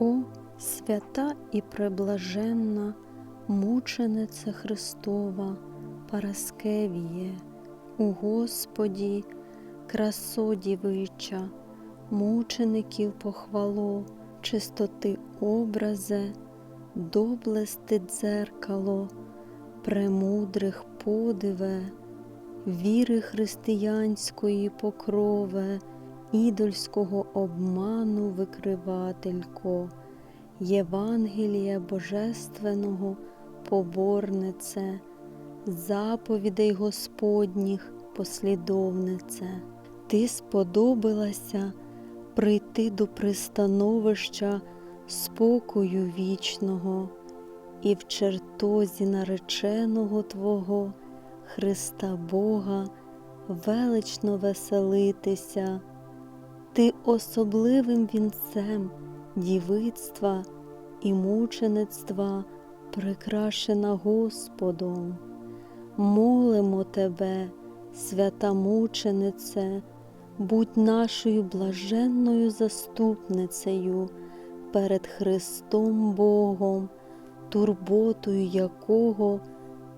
О, свята і преблаженна, мучениця Христова, Параскевіє, у Господі, красо дівича, мучеників похвало, чистоти образе, доблести дзеркало, премудрих подиве, віри християнської покрове, ідольського обману викривателько, Євангелія Божественного поборнице, заповідей Господніх послідовнице. Ти сподобалася прийти до пристановища спокою вічного і в чертозі нареченого Твого, Христа Бога, велично веселитися, ти особливим вінцем дівицтва і мучеництва прикрашена Господом. Молимо Тебе, свята мученице, будь нашою блаженною заступницею перед Христом Богом, турботою якого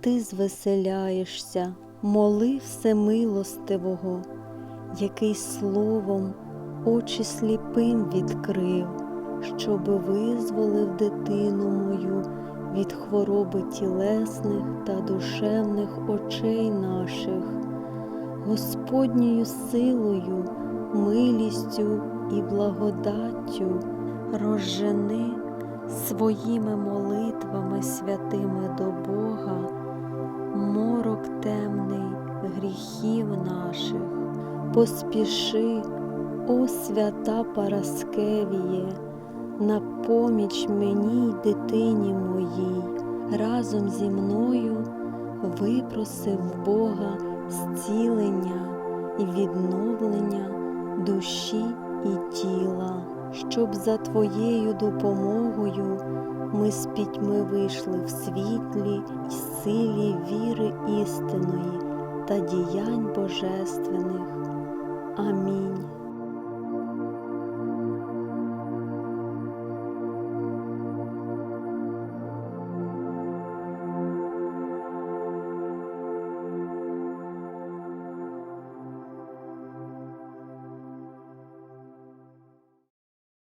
ти звеселяєшся, моли Всемилостивого, який словом очі сліпим відкрив, щоби визволив дитину мою від хвороби тілесних та душевних очей наших, Господньою силою, милістю і благодаттю розжени своїми молитвами святими до Бога, морок темний гріхів наших, поспіши, о свята Параскевіє, на поміч мені й дитині моїй, разом зі мною випросив Бога зцілення і відновлення душі і тіла, щоб за Твоєю допомогою ми з пітьми вийшли в світлі й силі віри істинної та діянь божественних. Амінь.